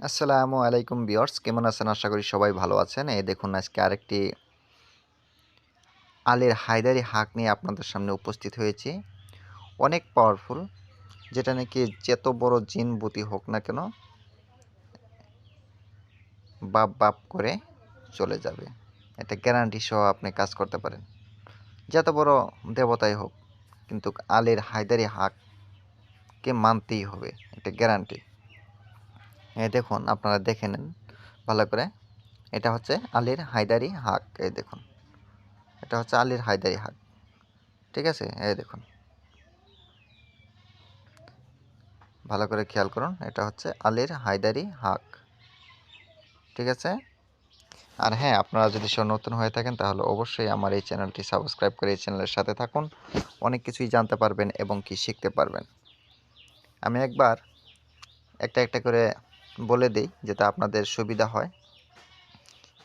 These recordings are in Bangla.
আসসালামু আলাইকুম বিয়ার্স কেমন আছেন? আশা করি সবাই ভালো আছেন। এই দেখুন, আজকে আরেকটি আলের হায়দারি হাঁক নিয়ে আপনাদের সামনে উপস্থিত হয়েছি। অনেক পাওয়ারফুল যেটা নাকি যত বড় জিন বুতি হোক না কেন, বাপ বাপ করে চলে যাবে। এটা গ্যারান্টি সহ আপনি কাজ করতে পারেন। যত বড় দেবতাই হোক, কিন্তু আলের হায়দারি হাঁককে মানতেই হবে, এটা গ্যারান্টি এই দেখুন, আপনারা দেখে নেন, ভালো করে। এটা হচ্ছে আলীর হায়দারি হাক, এই দেখুন। এটা হচ্ছে আলীর হায়দারি হাক, ঠিক আছে? এই দেখুন। ভালো করে খেয়াল করুন, এটা হচ্ছে আলীর হায়দারি হাক, ঠিক আছে? আর হ্যাঁ আপনারা যদি সব নতুন হয়ে থাকেন, তাহলে অবশ্যই আমার এই চ্যানেলটি সাবস্ক্রাইব করে এই চ্যানেলের সাথে থাকুন। অনেক কিছুই জানতে পারবেন এবং কি শিখতে পারবেন। আমি একবার একটা একটা করে বলে দিই যাতে আপনাদের সুবিধা হয়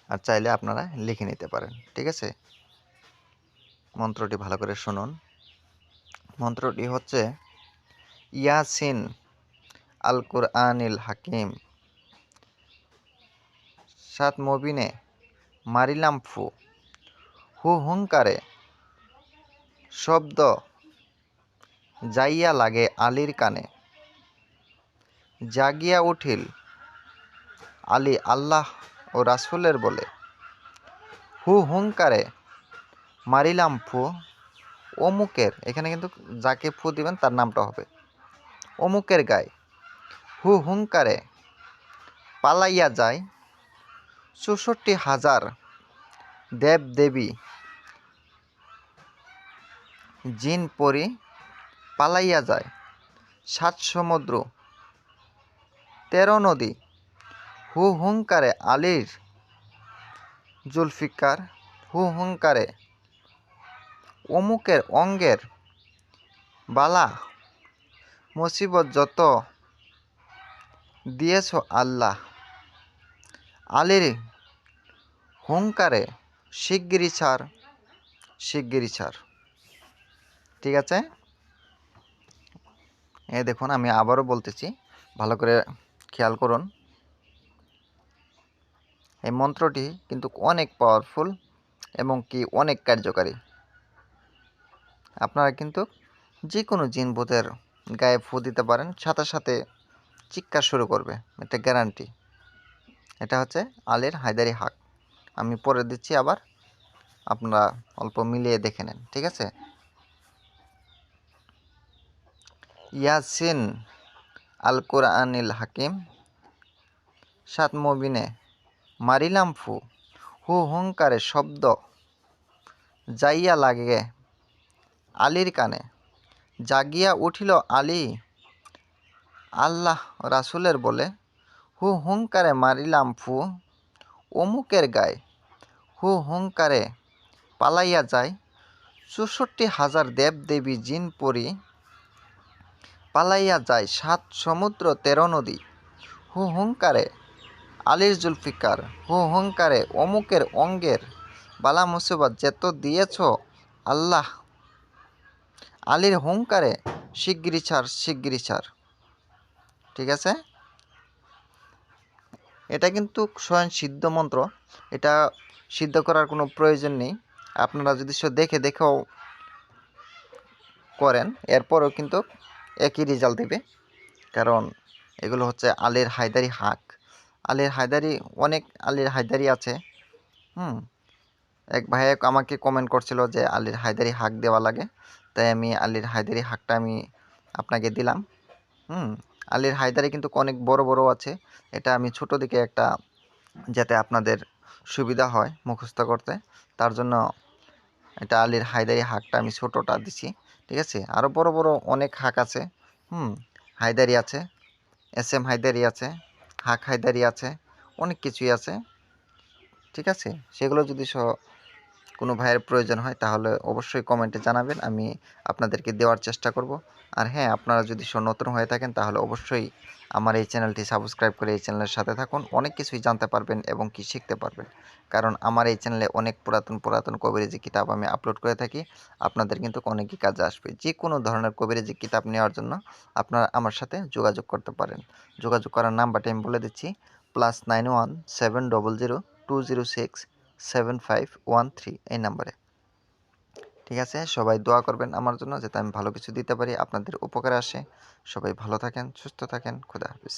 আর চাইলে আপনারা লিখে নিতে পারেন, ঠিক আছে? মন্ত্রটি ভালো করে শুনুন। মন্ত্রটি হচ্ছে, ইয়াসিন আল কুরআনিল হাকিম। সাত মবিনে মারিলাম ফু। হু হুঙ্কারে শব্দ যাইয়া লাগে আলীর কানে। জাগিয়া উঠিল। আলী আল্লাহ ও রাসুলের বলে, হু হুঙ্কারে মারিলাম ফু, অমুকের এখানে কিন্তু যাকে ফু দিবেন তার নামটা হবে, অমুকের গায়ে হু হুঙ্কারে পালাইয়া যায় চৌষট্টি হাজার দেব দেবী, জিন পরি পালাইয়া যায় সাত সমুদ্র, তেরো নদী হু হুঙ্কারে আলীর জুলফিকার হু হুঙ্কারে অমুকের অঙ্গের বালা, মুসিবত যত দিয়েছ আল্লাহ। আলীর হুঙ্কারে শিগগিরি ছাড় শিগগিরি ছাড়। ঠিক আছে? এ দেখুন, আমি আবারও বলতেছি, ভালো করে খেয়াল করুন। এই মন্ত্রটি কিন্তু অনেক পাওয়ারফুল এবং কি অনেক কার্যকারী। আপনারা কিন্তু যে কোনো জিন ভূতের গায়ে ফু দিতে পারেন, সাথে সাথে চিৎকার শুরু করবে এটা গ্যারান্টি এটা হচ্ছে আলের হায়দারি হাক। আমি পরে দিচ্ছি আবার, আপনারা অল্প মিলিয়ে দেখে নেন, ঠিক আছে? ইয়াসিন আল কোরআনিল হাকিম, সাত মবিনে মারিলাম ফু। হু হুঙ্কারে শব্দ যাইয়া লাগে আলীর কানে। জাগিয়া উঠিল আলী। আল্লাহ রাসুলের বলে, হু হুঙ্কারে মারিলাম ফু, অমুকের গায়ে। হু হুঙ্কারে পালাইয়া যায়। চৌষট্টি হাজার দেব দেবী জিন পরি পালাইয়া যায় সাত সমুদ্র তেরো নদী। হু হুঙ্কারে আলির জুলফিকার, হু হুঙ্কারে অমুকের অঙ্গের বালা মুসিবত যেত দিয়েছ আল্লাহ। আলীর হুঙ্কারে শিগগিরি ছাড় শিগগিরি ছাড়। ঠিক আছে? এটা কিন্তু স্বয়ং সিদ্ধ মন্ত্র, এটা সিদ্ধ করার কোনো প্রয়োজন নেই। আপনারা যদি দেখে, দেখেও করেন, এরপরও কিন্তু একই রেজাল্ট দেবে। কারণ এগুলো হচ্ছে আলের হায়দারি হাক। আলের হায়দারি, অনেক আলের হায়দারি আছে। হুম? এক ভাই আমাকে কমেন্ট করছিল যে আলির হায়দারি হাক দেওয়া লাগে। তাই আমি আলির হায়দারি হাকটা আমি আপনাকে দিলাম। হুম? আলির হায়দারি কিন্তু অনেক বড় বড় আছে। এটা আমি ছোট দিকে একটা যাতে আপনাদের সুবিধা হয় মুখস্থ করতে। তার জন্য এটা আলির হায়দারি হাকটা আমি ছোটোটা দিছি। ঠিক আছে? আরও বড় বড় অনেক হাক আছে। হুম? হায়দারি আছে। এস এম হায়দারি আছে। হাক হায়দারি আছে অনেক কিছুই আছে ঠিক আছে? সেগুলো যদি স কোনো ভাইয়ের প্রয়োজন হয়, তাহলে অবশ্যই কমেন্টে জানাবেন, আমি আপনাদেরকে দেওয়ার চেষ্টা করব। আর হ্যাঁ আপনারা যদি নতুন হয়ে থাকেন, তাহলে অবশ্যই আমার এই চ্যানেলটি সাবস্ক্রাইব করে এই চ্যানেলের সাথে থাকুন, অনেক কিছুই জানতে পারবেন এবং কি শিখতে পারবেন। কারণ আমার এই চ্যানেলে অনেক পুরাতন পুরাতন কবিরাজি কিতাব আমি আপলোড করে থাকি, আপনাদের কিন্তু অনেকই কাজে আসবে। যে কোনো ধরনের কবিরাজি কিতাব নেওয়ার জন্য আপনারা আমার সাথে যোগাযোগ করতে পারেন। যোগাযোগ করার নাম্বারটি আমি বলে দিচ্ছি plus nine one seven double zero two zero six seven five one three এই নাম্বারে। ঠিক আছে? সবাই দোয়া করবেন আমার জন্য যাতে আমি ভালো কিছু দিতে পারি, আপনাদের উপকারে আসে। সবাই ভালো থাকেন, সুস্থ থাকেন, খুদা হাফিজ।